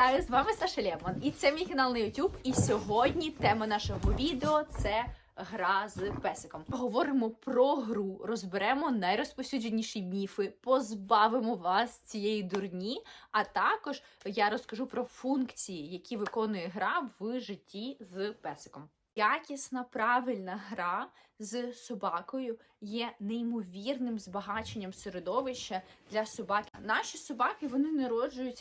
Вітаю з вами Саша Лемон, і це мій канал на YouTube. І сьогодні тема нашого відео це гра з песиком. Поговоримо про гру, розберемо найрозповсюдженіші міфи, позбавимо вас цієї дурні. А також я розкажу про функції, які виконує гра в житті з песиком. Якісна, правильна гра з собакою є неймовірним збагаченням середовища для собак. Наші собаки вони не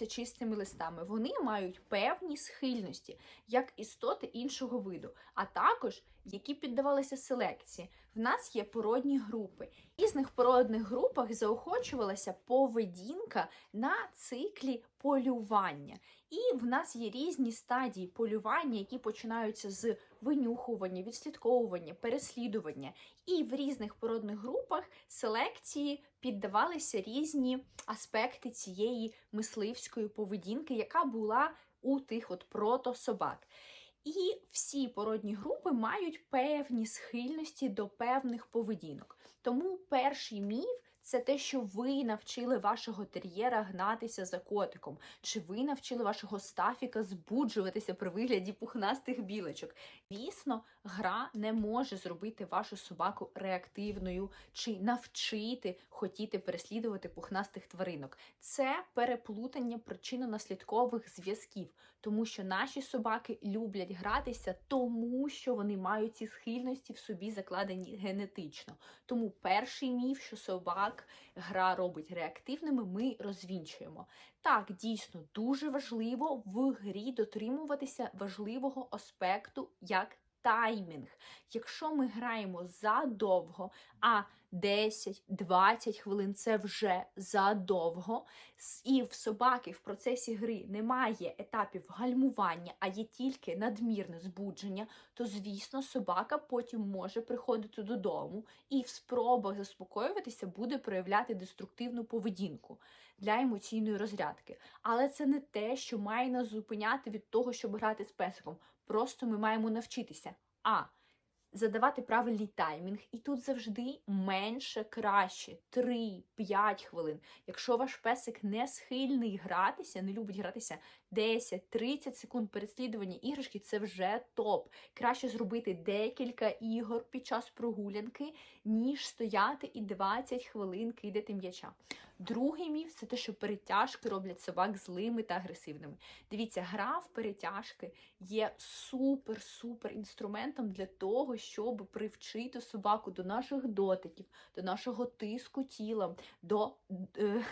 чистими листами, вони мають певні схильності, як істоти іншого виду, а також які піддавалися селекції. В нас є породні групи. В різних породних групах заохочувалася поведінка на циклі полювання. І в нас є різні стадії полювання, які починаються з винюхування, відслідковування, переслідування. І в різних породних групах селекції піддавалися різні аспекти цієї мисливської поведінки, яка була у тих от протособак. І всі породні групи мають певні схильності до певних поведінок. Тому перший міф це те, що ви навчили вашого тер'єра гнатися за котиком, чи ви навчили вашого стафіка збуджуватися при вигляді пухнастих білочок. Звісно, гра не може зробити вашу собаку реактивною чи навчити хотіти переслідувати пухнастих тваринок. Це переплутання причинно-наслідкових зв'язків, тому що наші собаки люблять гратися, тому що вони мають ці схильності в собі закладені генетично. Тому перший міф, що собак гра робить реактивними, ми розвінчуємо. Так, дійсно дуже важливо в грі дотримуватися важливого аспекту як таймінг. Якщо ми граємо задовго, а 10-20 хвилин це вже задовго, і в собаки в процесі гри немає етапів гальмування, а є тільки надмірне збудження, то, звісно, собака потім може приходити додому і в спробах заспокоюватися буде проявляти деструктивну поведінку для емоційної розрядки. Але це не те, що має нас зупиняти від того, щоб грати з песиком. Просто ми маємо навчитися. А. Задавати правильний таймінг, і тут завжди менше краще 3-5 хвилин. Якщо ваш песик не схильний гратися, не любить гратися 10-30 секунд переслідування іграшки, це вже топ. Краще зробити декілька ігор під час прогулянки, ніж стояти і 20 хвилин кидати м'яча. Другий міф це те, що перетяжки роблять собак злими та агресивними. Дивіться, гра в перетяжки є супер-супер інструментом для того, щоб привчити собаку до наших дотиків, до нашого тиску тіла, до е, е,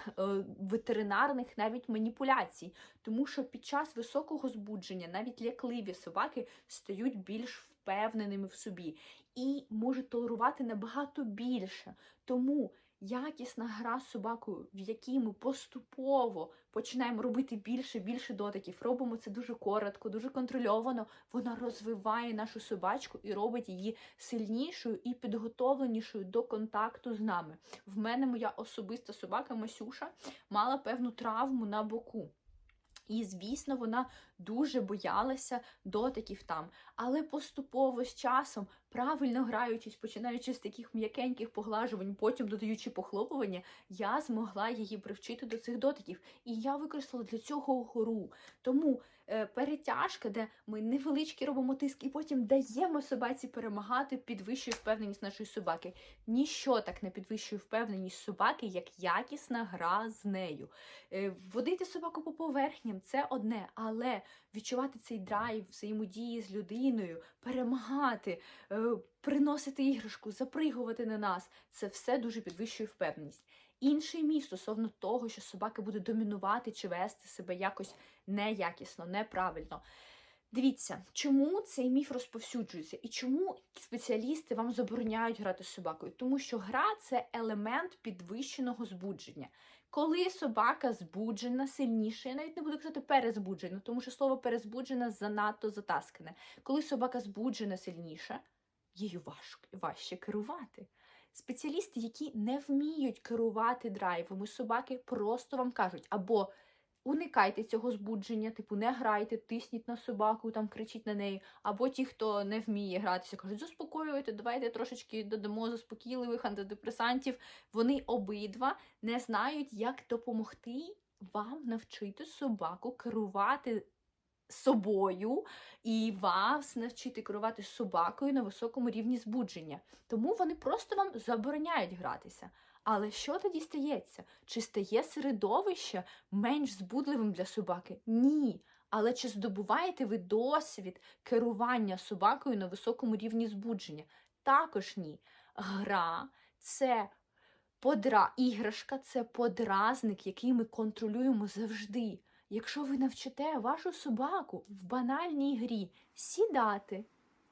ветеринарних навіть маніпуляцій. Тому що під час високого збудження навіть лякливі собаки стають більш впевненими в собі і можуть толерувати набагато більше. Тому якісна гра з собакою, в якій ми поступово починаємо робити більше більше дотиків, робимо це дуже коротко, дуже контрольовано. Вона розвиває нашу собачку і робить її сильнішою і підготовленішою до контакту з нами. В мене моя особиста собака Масюша мала певну травму на боку. І, звісно, вона дуже боялася дотиків там. Але поступово з часом, правильно граючись, починаючи з таких м'якеньких поглажувань, потім додаючи похлопування, я змогла її привчити до цих дотиків. І я використала для цього гру. Тому е, перетяжка, де ми невеличкі робимо тиск, і потім даємо собаці перемагати, підвищує впевненість нашої собаки. Ніщо так не підвищує впевненість собаки, як якісна гра з нею. Е, водити собаку по поверхням це одне, але відчувати цей драйв, взаємодії з людиною, перемагати, е, приносити іграшку, запригувати на нас це все дуже підвищує впевненість. Інший міф стосовно того, що собака буде домінувати чи вести себе якось неякісно, неправильно. Дивіться, чому цей міф розповсюджується і чому спеціалісти вам забороняють грати з собакою? Тому що гра це елемент підвищеного збудження. Коли собака збуджена сильніше, я навіть не буду казати перезбуджена, тому що слово перезбуджена занадто затаскане. Коли собака збуджена сильніше, її важче керувати. Спеціалісти, які не вміють керувати драйвами собаки, просто вам кажуть або Уникайте цього збудження, типу, не грайте, тисніть на собаку, там кричіть на неї. Або ті, хто не вміє гратися, кажуть, заспокоюйте, давайте трошечки додамо заспокійливих антидепресантів. Вони обидва не знають, як допомогти вам навчити собаку керувати собою і вас навчити керувати собакою на високому рівні збудження. Тому вони просто вам забороняють гратися. Але що тоді стається? Чи стає середовище менш збудливим для собаки? Ні. Але чи здобуваєте ви досвід керування собакою на високому рівні збудження? Також ні. Гра це подра... іграшка, це подразник, який ми контролюємо завжди. Якщо ви навчите вашу собаку в банальній грі сідати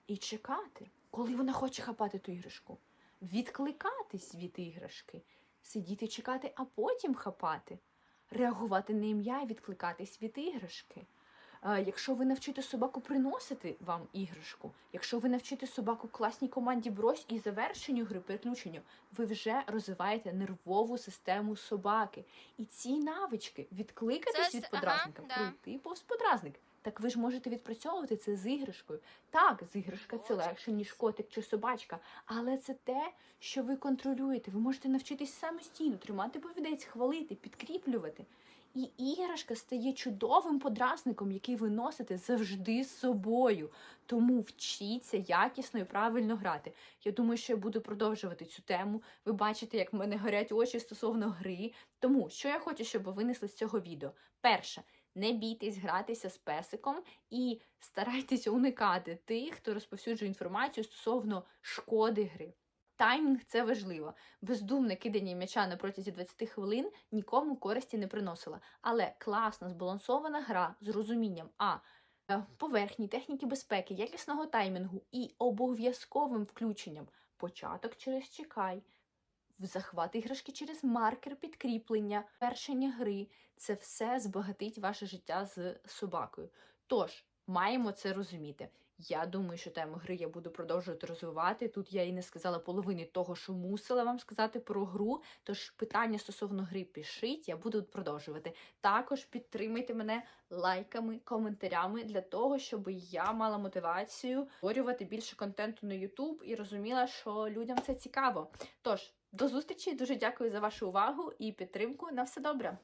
і чекати, коли вона хоче хапати ту іграшку, відкликатись від іграшки, сидіти чекати, а потім хапати, реагувати на ім'я і відкликатись від іграшки. Якщо ви навчите собаку приносити вам іграшку, якщо ви навчите собаку класній команді брось і завершенню гри переключенню, ви вже розвиваєте нервову систему собаки. І ці навички відкликатись Це від подразника, ага, да. пройти повз подразник. Так ви ж можете відпрацьовувати це з іграшкою. Так, з іграшка це легше, ніж котик чи собачка, але це те, що ви контролюєте. Ви можете навчитись самостійно тримати повідець, хвалити, підкріплювати. І іграшка стає чудовим подразником, який ви носите завжди з собою. Тому вчіться якісно і правильно грати. Я думаю, що я буду продовжувати цю тему. Ви бачите, як в мене горять очі стосовно гри. Тому що я хочу, щоб ви винесли з цього відео. Перше, не бійтесь гратися з песиком і старайтеся уникати тих, хто розповсюджує інформацію стосовно шкоди гри. Таймінг це важливо. Бездумне кидання м'яча на протязі 20 хвилин нікому користі не приносило. Але класна збалансована гра з розумінням а е, поверхні, техніки безпеки, якісного таймінгу і обов'язковим включенням початок через чекай, захват іграшки через маркер підкріплення, першення гри це все збагатить ваше життя з собакою. Тож, маємо це розуміти. Я думаю, що тему гри я буду продовжувати розвивати. Тут я і не сказала половини того, що мусила вам сказати про гру. Тож питання стосовно гри пишіть, я буду продовжувати. Також підтримайте мене лайками, коментарями для того, щоб я мала мотивацію створювати більше контенту на YouTube і розуміла, що людям це цікаво. Тож, до зустрічі, дуже дякую за вашу увагу і підтримку. На все добре!